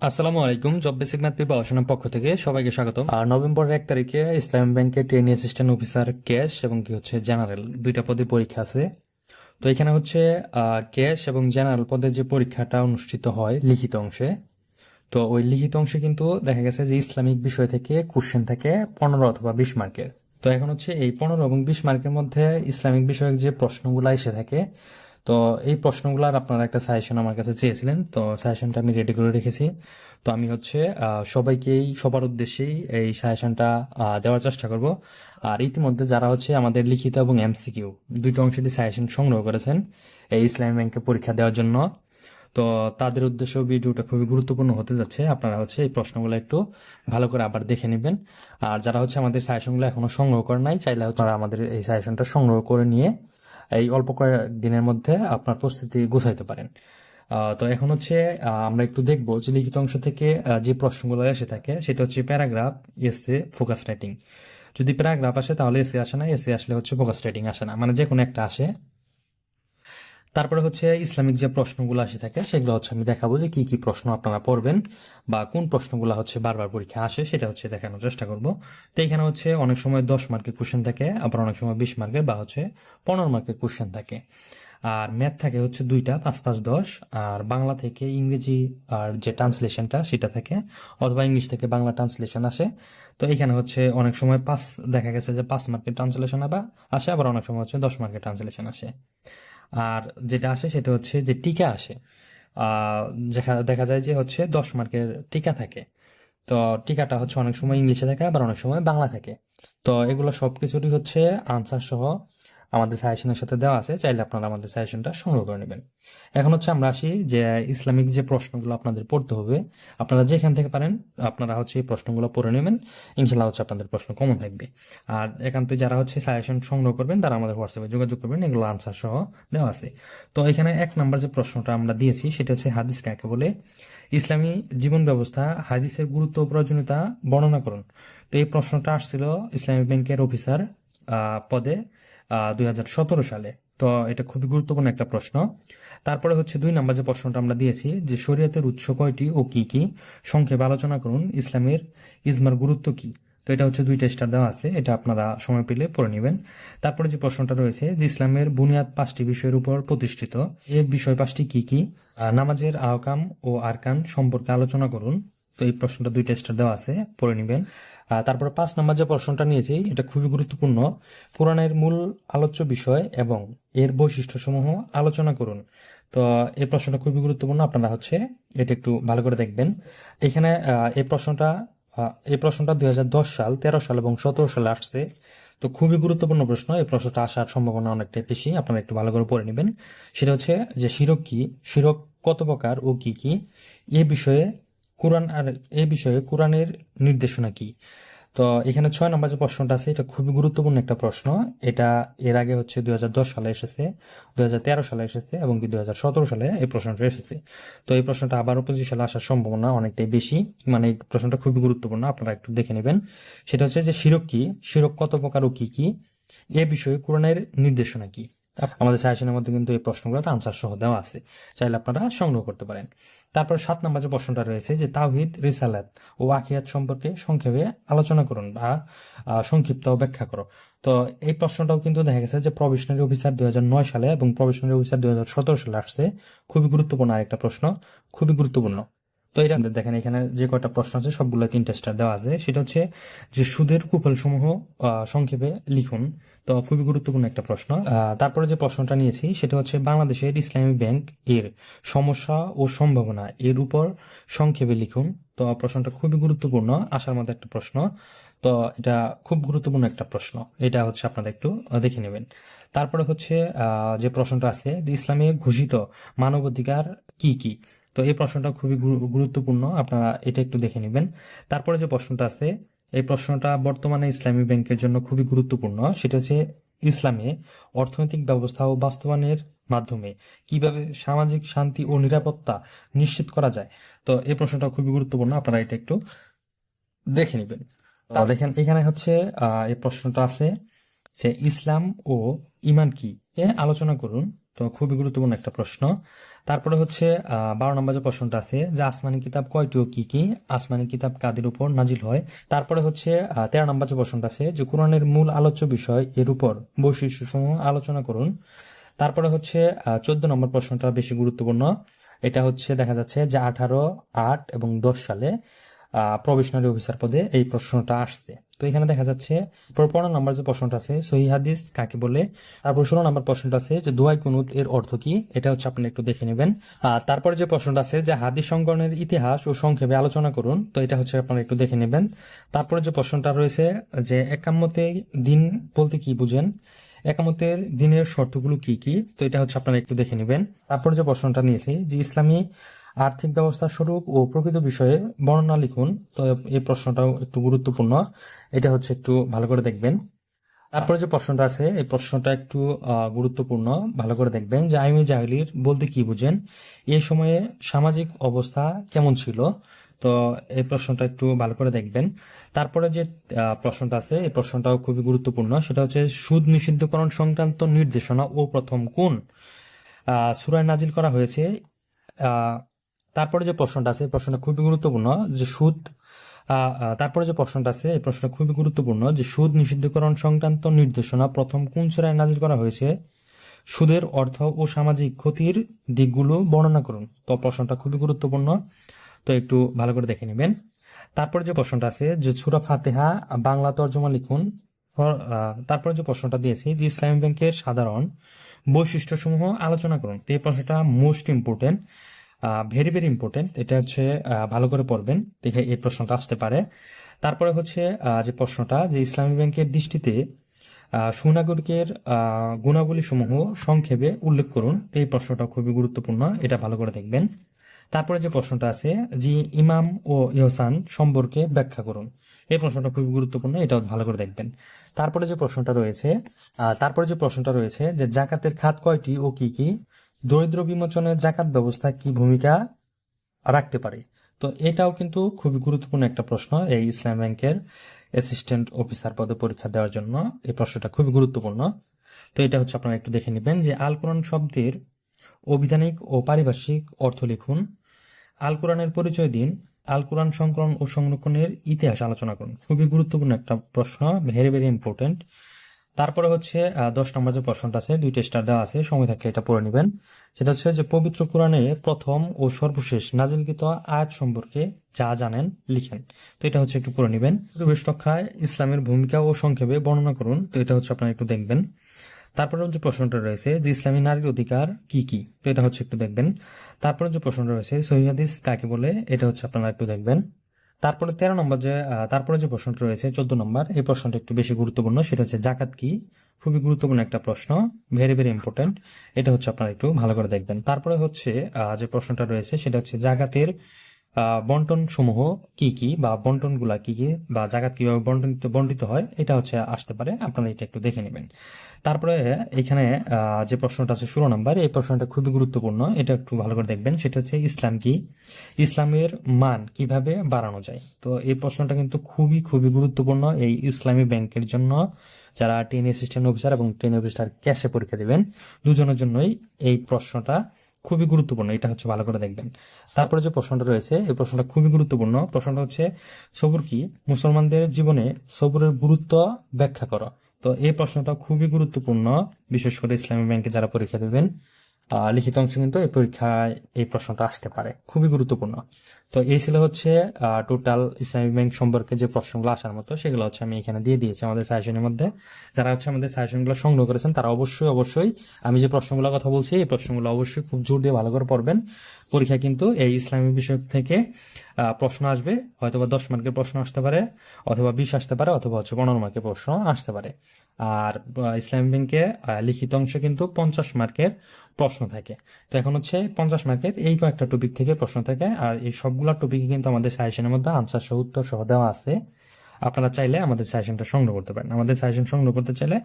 আসসালামু আলাইকুম job basic math প্রিপারেশনের পক্ষ থেকে সবাইকে স্বাগত আর নভেম্বরের এক তারিখে ইসলামী ব্যাংকের ট্রেনিং অ্যাসিস্ট্যান্ট অফিসার ক্যাশ এবং কি হচ্ছে জেনারেল দুইটা পদে পরীক্ষা আছে। তো এখানে হচ্ছে ক্যাশ এবং জেনারেল পদে যে পরীক্ষাটা অনুষ্ঠিত হয় লিখিত অংশে, তো ওই লিখিত অংশে কিন্তু দেখা গেছে যে ইসলামিক বিষয় থেকে কোশ্চেন থাকে পনেরো অথবা বিশ মার্কের। তো এখন হচ্ছে এই পনেরো এবং বিশ মার্কের মধ্যে ইসলামিক বিষয়ক যে প্রশ্নগুলো এসে থাকে তো এই প্রশ্নগুলোর আপনারা একটা সাজেশন আমার কাছে চেয়েছিলেন, তো সাজেশনটা আমি রেডি করে রেখেছি। তো আমি হচ্ছে সবাইকেই, সবার উদ্দেশ্যেই এই সাজেশনটা দেওয়ার চেষ্টা করব। আর ইতিমধ্যে যারা হচ্ছে আমাদের লিখিত এবং এমসিকিউ দুটো অংশেরই সাজেশন সংগ্রহ করেছেন, এই ইসলামী ব্যাংকে পরীক্ষা দেওয়ার জন্য, তো তাদের উদ্দেশ্যে ভিডিওটা খুবই গুরুত্বপূর্ণ হতে যাচ্ছে। আপনারা হচ্ছে এই প্রশ্নগুলো একটু ভালো করে আবার দেখে নেবেন। আর যারা হচ্ছে আমাদের সাজেশনগুলো এখনও সংগ্রহ করে নাই, চাইলে হচ্ছে আমাদের এই সাজেশনটা সংগ্রহ করে নিয়ে এই অল্প কয়েক দিনের মধ্যে আপনার প্রস্তুতি গুছাইতে পারেন। তো এখন হচ্ছে আমরা একটু দেখব যে লিখিত অংশ থেকে যে প্রশ্নগুলো এসে থাকে, সেটা হচ্ছে প্যারাগ্রাফ, এসে ফোকাস রাইটিং যদি প্যারাগ্রাফ আসে তাহলে এসে আসে না, এসে আসলে হচ্ছে ফোকাস রাইটিং আসে না। মানে যে কোনো একটা আসে। তারপরে হচ্ছে ইসলামিক যে প্রশ্নগুলো আসে থাকে, সেগুলো হচ্ছে আমি দেখাবো যে কি কি প্রশ্ন আপনারা পড়বেন বা কোন প্রশ্নগুলো হচ্ছে বারবার পরীক্ষা আসে সেটা হচ্ছে দেখানোর চেষ্টা করব। তো এখানে হচ্ছে অনেক সময় দশ মার্কের কোশ্চেন থাকে, আবার অনেক সময় বিশ মার্কের বা হচ্ছে পনেরো মার্কের কোশ্চেন থাকে। আর ম্যাথ থাকে হচ্ছে দুইটা, পাঁচ পাঁচ, দশ। আর বাংলা থেকে ইংরেজি আর যে ট্রান্সলেশনটা সেটা থাকে, অথবা ইংলিশ থেকে বাংলা ট্রান্সলেশন আসে। তো এখানে হচ্ছে অনেক সময় পাঁচ দেখা গেছে যে পাঁচ মার্কের ট্রান্সলেশন আবার আসে, আবার অনেক সময় হচ্ছে দশ মার্কের ট্রান্সলেশন আসে। আর যেটা আসে সেটা হচ্ছে যে টিকা আসে। দেখা যায় যে হচ্ছে দশ মার্কের টিকা থাকে। তো টিকাটা হচ্ছে অনেক সময় ইংলিশে থাকে, আবার অনেক সময় বাংলা থাকে। তো এগুলো সবকিছুরই হচ্ছে আনসার সহ আমাদের সাজেশনের সাথে দেওয়া আছে, চাইলে আপনারা আমাদের সাজেশনটা সংগ্রহ করে নেবেন। এখন হচ্ছে আমরা আসি যে ইসলামিক যে প্রশ্নগুলো আপনাদের পড়তে হবে, আপনারা যেখান থেকে পারেন, আপনারা হচ্ছে এই প্রশ্নগুলো পড়ে নেবেন ইনশাল্লাহ হচ্ছে আপনাদের প্রশ্ন কমন থাকবে। আর একান্ত যারা হচ্ছে সাজেশন সংগ্রহ করবেন, তারা আমাদের হোয়াটসঅ্যাপে যোগাযোগ করবেন, এগুলো আনসার সহ দেওয়া আছে। তো এখানে এক নাম্বার যে প্রশ্নটা আমরা দিয়েছি, সেটা হচ্ছে হাদিস কাকে বলে? ইসলামী জীবন ব্যবস্থা, হাদিসের গুরুত্ব প্রয়োজনীয়তা বর্ণনা করুন। তো এই প্রশ্নটা আসছিল ইসলামী ব্যাংকের অফিসার পদে। দুই হাজার সতেরো সালে। তো এটা খুবই গুরুত্বপূর্ণ একটা প্রশ্ন। তারপরে হচ্ছে দুই নাম্বার যে প্রশ্নটা আমরা দিয়েছি, যে শরীয়তের উৎস কয়টি ও কি কি? সংক্ষেপে আলোচনা করুন, ইসলামের ইজমার গুরুত্ব কি? তো এটা হচ্ছে দুইটা স্টার দেওয়া আছে, এটা আপনারা সময় পেলে পড়ে নেবেন। তারপরে যে প্রশ্নটা রয়েছে, যে ইসলামের বুনিয়াদ পাঁচটি বিষয়ের উপর প্রতিষ্ঠিত, এ বিষয় পাঁচটি কি কি? নামাজের আহকাম ও আরকান সম্পর্কে আলোচনা করুন। তো এই প্রশ্নটা দুইটা স্টার দেওয়া আছে, পড়ে নেবেন। তারপরে পাঁচ নাম্বার যে প্রশ্নটা নিয়েছি, এটা খুবই গুরুত্বপূর্ণ। কোরআনের মূল আলোচ্য বিষয় এবং এর বৈশিষ্ট্যসমূহ আলোচনা করুন। তো এই প্রশ্নটা খুবই গুরুত্বপূর্ণ, আপনারা হচ্ছে এটা একটু ভালো করে দেখবেন। এখানে এই প্রশ্নটা এই প্রশ্নটা দুই হাজার দশ সাল, তেরো সাল এবং সতেরো সালে আসছে। তো, খুবই গুরুত্বপূর্ণ প্রশ্ন, এই প্রশ্নটা আসার সম্ভাবনা অনেকটাই বেশি, আপনারা একটু ভালো করে পড়ে নেবেন। সেটা হচ্ছে যে শিরক কি, শিরক কত প্রকার ও কি কি, এ বিষয়ে কোরআন আর এ বিষয়ে কোরআনের নির্দেশনা কি? তো এখানে ছয় নম্বর যে প্রশ্নটা আছে, এটা খুবই গুরুত্বপূর্ণ একটা প্রশ্ন। এটা এর আগে হচ্ছে দুই হাজার দশ সালে এসেছে, দুই সালে এসেছে এবং কি দুই সালে এই প্রশ্নটা এসেছে। তো এই প্রশ্নটা আবারও পঁচিশ সালে আসার সম্ভাবনা অনেকটাই বেশি। মানে এই প্রশ্নটা খুবই গুরুত্বপূর্ণ, আপনারা একটু দেখে নেবেন। সেটা হচ্ছে যে শিরক কি? শিরক কত প্রকার ও কি কি? এ বিষয়ে কোরআনের নির্দেশনা কি? আমাদের সাজেশনের মধ্যে কিন্তু এই প্রশ্নগুলোর আনসার সহ দেওয়া আছে। চাইলে আপনারা সংগ্রহ করতে পারেন। তারপর সাত নম্বর যে প্রশ্নটা রয়েছে যে তাওহিদ, রিসালাত ও আখিয়াত সম্পর্কে সংক্ষেপে আলোচনা করুন বা সংক্ষিপ্ত ব্যাখ্যা করো। তো এই প্রশ্নটাও কিন্তু দেখা গেছে যে প্রভিশনারি অফিসার দুই হাজার নয় সালে এবং প্রভিশনারি অফিসার দুই হাজার সতেরো সালে আসছে। খুবই গুরুত্বপূর্ণ আরেকটা প্রশ্ন, খুবই গুরুত্বপূর্ণ। তো এটা দেখেন, এখানে যে কয়টা প্রশ্ন আছে, সবগুলো তিনটা স্টার দেওয়া আছে। সেটা হচ্ছে যে সুদের কুফল সমূহ সংক্ষেপে লিখুন। তো খুবই গুরুত্বপূর্ণ একটা প্রশ্ন। তারপরে যে প্রশ্নটা নিয়েছি, সেটা হচ্ছে বাংলাদেশের ইসলামী ব্যাংক এর সমস্যা ও সম্ভাবনা এর উপর সংক্ষেপে লিখুন। তো প্রশ্নটা খুবই গুরুত্বপূর্ণ আসার মধ্যে একটা প্রশ্ন। তো এটা খুব গুরুত্বপূর্ণ একটা প্রশ্ন। এটা হচ্ছে আপনারা একটু দেখে নেবেন। তারপরে হচ্ছে যে প্রশ্নটা আছে ইসলামে ঘোষিত মানবাধিকার কি কি? তো এই প্রশ্নটা খুবই গুরুত্বপূর্ণ আপনারা এটা একটু দেখে নেবেন। তারপরে যে প্রশ্নটা আছে এই প্রশ্নটা বর্তমানে ইসলামী ব্যাংকের জন্য খুবই গুরুত্বপূর্ণ সেটা হচ্ছে ইসলামে অর্থনৈতিক ব্যবস্থা ও বাস্তবায়নের মাধ্যমে কীভাবে সামাজিক শান্তি ও নিরাপত্তা নিশ্চিত করা যায়। তো এই প্রশ্নটা খুবই গুরুত্বপূর্ণ আপনারা এটা একটু দেখে নেবেন। দেখেন এখানে হচ্ছে আহ, এই প্রশ্নটা আছে যে ইসলাম ও ইমান কি? এ আলোচনা করুন। তো খুবই গুরুত্বপূর্ণ একটা প্রশ্ন। তারপরে হচ্ছে বারো নম্বর যে প্রশ্নটা আছে, যে আসমানি কিতাব কয়টি ও কি কি? আসমানি কিতাব কাদের উপর নাজিল হয়? তারপরে হচ্ছে তেরো নম্বর যে প্রশ্নটা আছে, যে কোরআনের মূল আলোচ্য বিষয় এর উপর বৈশিষ্ট্য সমূহ আলোচনা করুন। তারপরে হচ্ছে চোদ্দ নম্বর প্রশ্নটা বেশি গুরুত্বপূর্ণ। এটা হচ্ছে, দেখা যাচ্ছে যে আঠারো আট এবং দশ সালে প্রবেশনারি অফিসার পদে এই প্রশ্নটা আসছে। তো এখানে দেখা যাচ্ছে পনেরো নম্বর যে প্রশ্নটা আছে, সহি হাদিস কাকে বলে? তারপর ষোলো নম্বর প্রশ্নটা আছে যে দোয়াই কুনুত এর অর্থ কি? এটা হচ্ছে আপনি একটু দেখে নেবেন। আর তারপরে যে প্রশ্নটা আছে যে হাদিস সংকলনের ইতিহাস ও সংক্ষেপে আলোচনা করুন, তো এটা হচ্ছে আপনারা একটু দেখে নেবেন। তারপরে যে প্রশ্নটা রয়েছে যে একাম্মতে দিন বলতে কি বুঝেন? একামতের দিনের শর্তগুলো কি কি? তো এটা হচ্ছে আপনারা একটু দেখে নেবেন। তারপর যে প্রশ্নটা নিয়েছি যে ইসলামী আর্থিক ব্যবস্থা স্বরূপ ও প্রকৃত বিষয়ে বর্ণনা লিখুন। তো এই প্রশ্নটাও একটু গুরুত্বপূর্ণ। এটা হচ্ছে একটু ভালো করে দেখবেন। তারপরে যে প্রশ্নটা আছে, এই প্রশ্নটা একটু গুরুত্বপূর্ণ, ভালো করে দেখবেন যে আইমি জাহিলির বলতে কি বুঝেন? এই সময়ে সামাজিক অবস্থা কেমন ছিল? তো এই প্রশ্নটা একটু ভালো করে দেখবেন। তারপরে যে প্রশ্নটা আছে, এই প্রশ্নটাও খুবই গুরুত্বপূর্ণ। সেটা হচ্ছে, সুদ নিষিদ্ধকরণ সংক্রান্ত নির্দেশনা ও প্রথম কোন? সুরায় নাজিল করা হয়েছে। তারপরে যে প্রশ্নটা আছে প্রশ্নটা খুবই গুরুত্বপূর্ণ যে সুদ তারপরে যে প্রশ্নটা আছে, এই প্রশ্নটা খুবই গুরুত্বপূর্ণ যে সুদ নিষিদ্ধকরণ সংক্রান্ত নির্দেশনা প্রথম কোন সূরায় নাজিল করা হয়েছে? সুদের অর্থ ও সামাজিক ক্ষতির দিকগুলো বর্ণনা করুন। তো প্রশ্নটা খুবই গুরুত্বপূর্ণ, তো একটু ভালো করে দেখে নেবেন। তারপরে যে প্রশ্নটা আছে যে সুরা ফাতেহা বাংলা তর্জমা লিখুন তারপরে যে প্রশ্নটা দিয়েছি যে ইসলামী ব্যাংকের সাধারণ বৈশিষ্ট্যসমূহ আলোচনা করুন। তো এই প্রশ্নটা most important very very important এটা হচ্ছে ভালো করে পড়বেন দেখে এই প্রশ্নটা আসতে পারে। তারপরে হচ্ছে যে প্রশ্নটা যে ইসলামী ব্যাংকের দৃষ্টিতে সুনাগরিকের আহ, গুণাবলীসমূহ সংক্ষেপে উল্লেখ করুন। এই প্রশ্নটা খুবই গুরুত্বপূর্ণ এটা ভালো করে দেখবেন। তারপরে যে প্রশ্নটা আছে যে ইমাম ও ইহসান সম্পর্কে ব্যাখ্যা করুন। এই প্রশ্নটা খুবই গুরুত্বপূর্ণ এটাও ভালো করে দেখবেন। তারপরে যে প্রশ্নটা রয়েছে তারপরে যে প্রশ্নটা রয়েছে যে জাকাতের খাত কয়টি ও কি কি দরিদ্র বিমোচনে জাকাত ব্যবস্থা কি ভূমিকা রাখতে পারে? তো এটাও কিন্তু খুবই গুরুত্বপূর্ণ একটা প্রশ্ন এই ইসলাম ব্যাংকের অ্যাসিস্ট্যান্ট অফিসার পদে পরীক্ষা দেওয়ার জন্য। এই প্রশ্নটা খুবই গুরুত্বপূর্ণ। তো এটা হচ্ছে আপনারা একটু দেখে নেবেন যে আল কোরআন শব্দের অভিধানিক ও পারিভাষিক অর্থ লিখুন। আল কোরআনের পরিচয় দিন। আল কোরআন সংকলন ও সংরক্ষণের ইতিহাস আলোচনা করুন। খুবই গুরুত্বপূর্ণ একটা প্রশ্ন ভেরি ভেরি ইম্পর্টেন্ট তারপরে হচ্ছে দশ নম্বর যে প্রশ্নটা আছে দুইটা স্টার দেওয়া আছে, সময় থাকলে এটা পড়ে নেবেন। সেটা হচ্ছে যে পবিত্র কোরআনে প্রথম ও সর্বশেষ নাজিলকৃত আয়াত সম্পর্কে যা জানেন লিখেন। তো এটা হচ্ছে একটু পড়ে নেবেন। পরিবেশ রক্ষায় ইসলামের ভূমিকা ও সংক্ষেপে বর্ণনা করুন। তো এটা হচ্ছে আপনারা একটু দেখবেন। তারপরে যে প্রশ্নটা রয়েছে যে ইসলামী নারীর অধিকার কি কি? তো এটা হচ্ছে একটু দেখবেন। তারপরে যে প্রশ্নটা রয়েছে সহিহাদিস কাকে বলে? এটা হচ্ছে আপনারা একটু দেখবেন। তারপরে তেরো নম্বর যে তারপরে যে প্রশ্নটি রয়েছে, চোদ্দ নম্বর, এই প্রশ্নটা একটু বেশি গুরুত্বপূর্ণ। সেটা হচ্ছে জাকাত কি? খুবই গুরুত্বপূর্ণ একটা প্রশ্ন ভেরি ভেরি ইম্পর্টেন্ট এটা হচ্ছে আপনারা একটু ভালো করে দেখবেন। তারপরে হচ্ছে যে প্রশ্নটা রয়েছে, সেটা হচ্ছে জাকাতের বন্টন সমূহ কি কি বা বন্টনগুলা কি কি বা জাকাত কীভাবে বন্টনিত বন্টিত হয়, এটা হচ্ছে আসতে পারে। আপনারা এটা একটু দেখে নেবেন। তারপরে এখানে যে প্রশ্নটা আছে ষোলো নম্বর, এই প্রশ্নটা খুবই গুরুত্বপূর্ণ। এটা একটু ভালো করে দেখবেন। সেটা হচ্ছে ইসলাম কি? ইসলামের মান কীভাবে বাড়ানো যায়? তো এই প্রশ্নটা কিন্তু খুবই খুবই গুরুত্বপূর্ণ। এই ইসলামী ব্যাংকের জন্য যারা টেন অ্যাসিস্ট্যান্ট অফিসার এবং টেন অফিসার ক্যাশে পরীক্ষা দেবেন, দুজনের জন্যই এই প্রশ্নটা খুবই গুরুত্বপূর্ণ, এটা হচ্ছে ভালো করে দেখবেন। তারপরে যে প্রশ্নটা রয়েছে, এই প্রশ্নটা খুবই গুরুত্বপূর্ণ। প্রশ্নটা হচ্ছে, সবুর কি? মুসলমানদের জীবনে সবুরের গুরুত্ব ব্যাখ্যা করো। তো এই প্রশ্নটা খুবই গুরুত্বপূর্ণ, বিশেষ করে ইসলামী ব্যাংকে যারা পরীক্ষা দেবেন। লিখিত অংশ কিন্তু এই পরীক্ষায় এই প্রশ্নটা আসতে পারে। খুবই গুরুত্বপূর্ণ। তো এই ছিল হচ্ছে টোটাল ইসলামিক ব্যাংক সম্পর্কে যে প্রশ্নগুলো আসার মতো, সেগুলো হচ্ছে আমি এখানে দিয়ে দিয়েছি আমাদের সাজেশনের মধ্যে। যারা হচ্ছে আমাদের সাজেশনগুলো সংগ্রহ করেছেন, তারা অবশ্যই অবশ্যই আমি যে প্রশ্নগুলোর কথা বলছি, এই প্রশ্নগুলো অবশ্যই খুব জোর দিয়ে ভালো করে পড়বেন। পরীক্ষা কিন্তু এই ইসলামিক বিষয় থেকে প্রশ্ন আসবে হয়তো বা দশ মার্কের প্রশ্ন আসতে পারে, অথবা বিশ আসতে পারে, অথবা হচ্ছে পনেরো মার্কের প্রশ্ন আসতে পারে। আর ইসলামিক ব্যাংকে লিখিত অংশে কিন্তু পঞ্চাশ মার্কের প্রশ্ন থাকে। তো এখন হচ্ছে পঞ্চাশ মার্কের এই কয়েকটা টপিক থেকে প্রশ্ন থাকে, আর এই সবগুলা টপিকে কিন্তু আমাদের সাজেশনের মধ্যে আনসার সহ, উত্তর সহ দেওয়া আছে। আপনারা চাইলে আমাদের সাজেশনটা সংগ্রহ করতে পারেন। আমাদের সাজেশন সংগ্রহ করতে চাইলে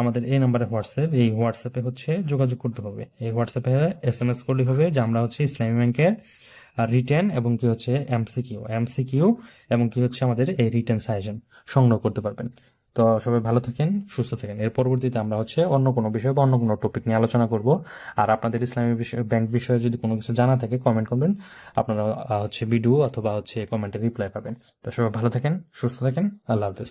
আমাদের এই নাম্বারে হোয়াটসঅ্যাপ এই হোয়াটসঅ্যাপে হচ্ছে যোগাযোগ করতে হবে। এই হোয়াটসঅ্যাপে এস এম এস করলে হবে যে আমরা হচ্ছে ইসলামী ব্যাংকের রিটেন এবং কি হচ্ছে এমসিকিউ এমসিকিউ এবং কি হচ্ছে আমাদের এই রিটেন সাজেশন সংগ্রহ করতে পারবেন। তো সবাই ভালো থাকেন, সুস্থ থাকেন। এর পরবর্তীতে আমরা হচ্ছে অন্য কোনো বিষয় বা অন্য কোনো টপিক নিয়ে আলোচনা করব। আর আপনাদের ইসলামী বিষয় ব্যাংক বিষয়ে যদি কোনো কিছু জানা থাকে কমেন্ট করবেন। আপনারা হচ্ছে ভিডিও অথবা হচ্ছে কমেন্টে রিপ্লাই পাবেন। তো সবাই ভালো থাকেন, সুস্থ থাকেন। আল্লাহ হাফেজ।